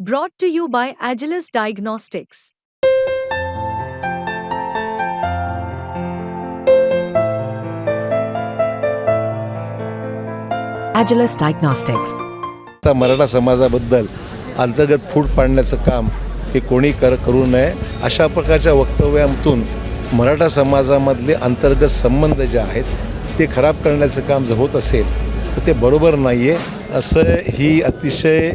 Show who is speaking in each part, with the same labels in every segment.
Speaker 1: Brought to you by Agilis Diagnostics.
Speaker 2: Agilis Diagnostics.
Speaker 3: आता मराठा समाजाबद्दल अंतर्गत फूट पाडण्याचं काम हे कोणी कर करू नये अशा प्रकारच्या वक्तव्यातून मराठा समाजामधले अंतर्गत संबंध जे आहेत ते खराब करण्याचं काम जर होत असेल तर ते बरोबर नाही आहे असं ही अतिशय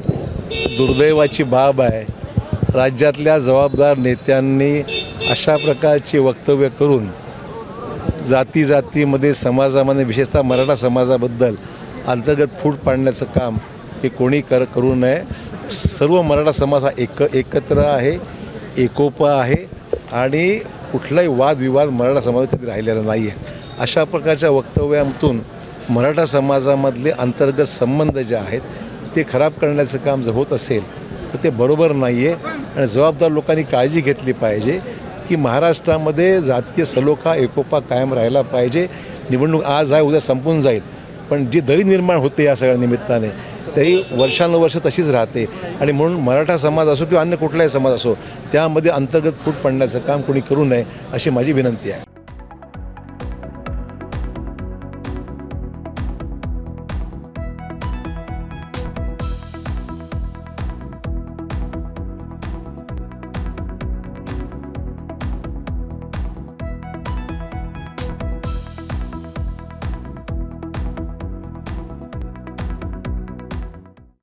Speaker 3: दुर्दैवाची बाब आहे. राज्यातल्या जबाबदार नेत्यांनी अशा प्रकारची वक्तव्य करून जाती जातीमध्ये समाजामध्ये विशेषतः मराठा समाजाबद्दल अंतर्गत फूट पाडण्याचं काम हे कोणी कर करू नये. सर्व मराठा समाज हा एक एकत्र आहे एकोपा आहे आणि कुठलाही वादविवाद मराठा समाजात कधी राहिलेला नाही आहे अशा प्रकारच्या वक्तव्यातून मराठा समाजामधले अंतर्गत संबंध जे आहेत ते खराब करण्याचं काम जर होत असेल तर ते बरोबर नाही आहे आणि जबाबदार लोकांनी काळजी घेतली पाहिजे की महाराष्ट्रामध्ये जातीय सलोखा एकोपा कायम राहिला पाहिजे. निवडणूक आज आहे उद्या संपून जाईल. पण जी दरी निर्माण होते या सगळ्या निमित्ताने तरी वर्षानुवर्ष तशीच राहते. आणि म्हणून मराठा समाज असो किंवा अन्य कुठलाही समाज असो त्यामध्ये अंतर्गत फूट पडण्याचं काम कोणी करू नये अशी माझी विनंती आहे.